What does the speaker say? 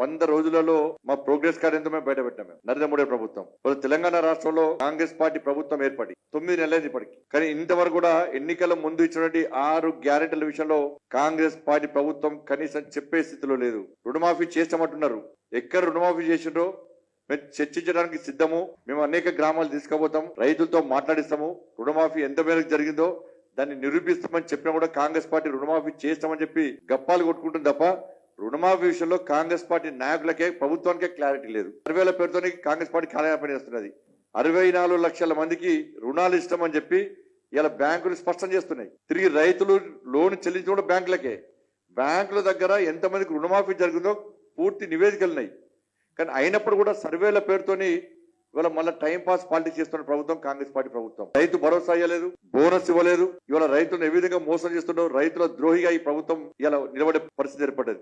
వంద రోజులలో మా ప్రోగ్రెస్ కార్డ్ ఎంతో మేము. బయట మేము నరేంద్ర మోడీ ప్రభుత్వం. తెలంగాణ రాష్ట్రంలో కాంగ్రెస్ పార్టీ ప్రభుత్వం ఏర్పడి తొమ్మిది నెలలైంది ఇప్పటికి. కానీ ఇంతవరకు కూడా ఎన్నికల ముందు ఇచ్చినటువంటి ఆరు గ్యారెంటీల విషయంలో కాంగ్రెస్ పార్టీ ప్రభుత్వం కనీసం చెప్పే స్థితిలో లేదు. రుణమాఫీ చేస్తామంటున్నారు. ఎక్కడ రుణమాఫీ చేసిండ్రో మేము చర్చించడానికి సిద్ధము. మేము అనేక గ్రామాలు తీసుకుపోతాం. రైతులతో మాట్లాడిస్తాము. రుణమాఫీ ఎంత మేరకు జరిగిందో దాన్ని నిరూపిస్తామని చెప్పినా కూడా కాంగ్రెస్ పార్టీ రుణమాఫీ చేస్తామని చెప్పి గప్పాలు కొట్టుకుంటుంది తప్ప రుణమాఫీ విషయంలో కాంగ్రెస్ పార్టీ నాయకులకే ప్రభుత్వానికే క్లారిటీ లేదు. సర్వేల పేరుతోనే కాంగ్రెస్ పార్టీ కాలయాపన చేస్తున్నది. అరవై నాలుగు లక్షల మందికి రుణాలు ఇస్తామని చెప్పి ఇలా బ్యాంకులు స్పష్టం చేస్తున్నాయి. తిరిగి రైతులు లోన్ చెల్లించడం కూడా బ్యాంకులకే. బ్యాంకుల దగ్గర ఎంతమందికి రుణమాఫీ జరిగిందో పూర్తి నివేదికలు ఉన్నాయి కానీ అయినప్పుడు కూడా సర్వేల పేరుతోని ఇవాళ మళ్ళీ టైంపాస్ పాలిటిక్స్ చేస్తున్న ప్రభుత్వం కాంగ్రెస్ పార్టీ ప్రభుత్వం. రైతు భరోసా ఇవ్వలేదు బోనస్ ఇవ్వలేదు. ఇవాళ రైతులను ఏ విధంగా మోసం చేస్తుండో రైతుల ద్రోహిగా ఈ ప్రభుత్వం ఇలా నిలబడే పరిస్థితి ఏర్పడ్డది.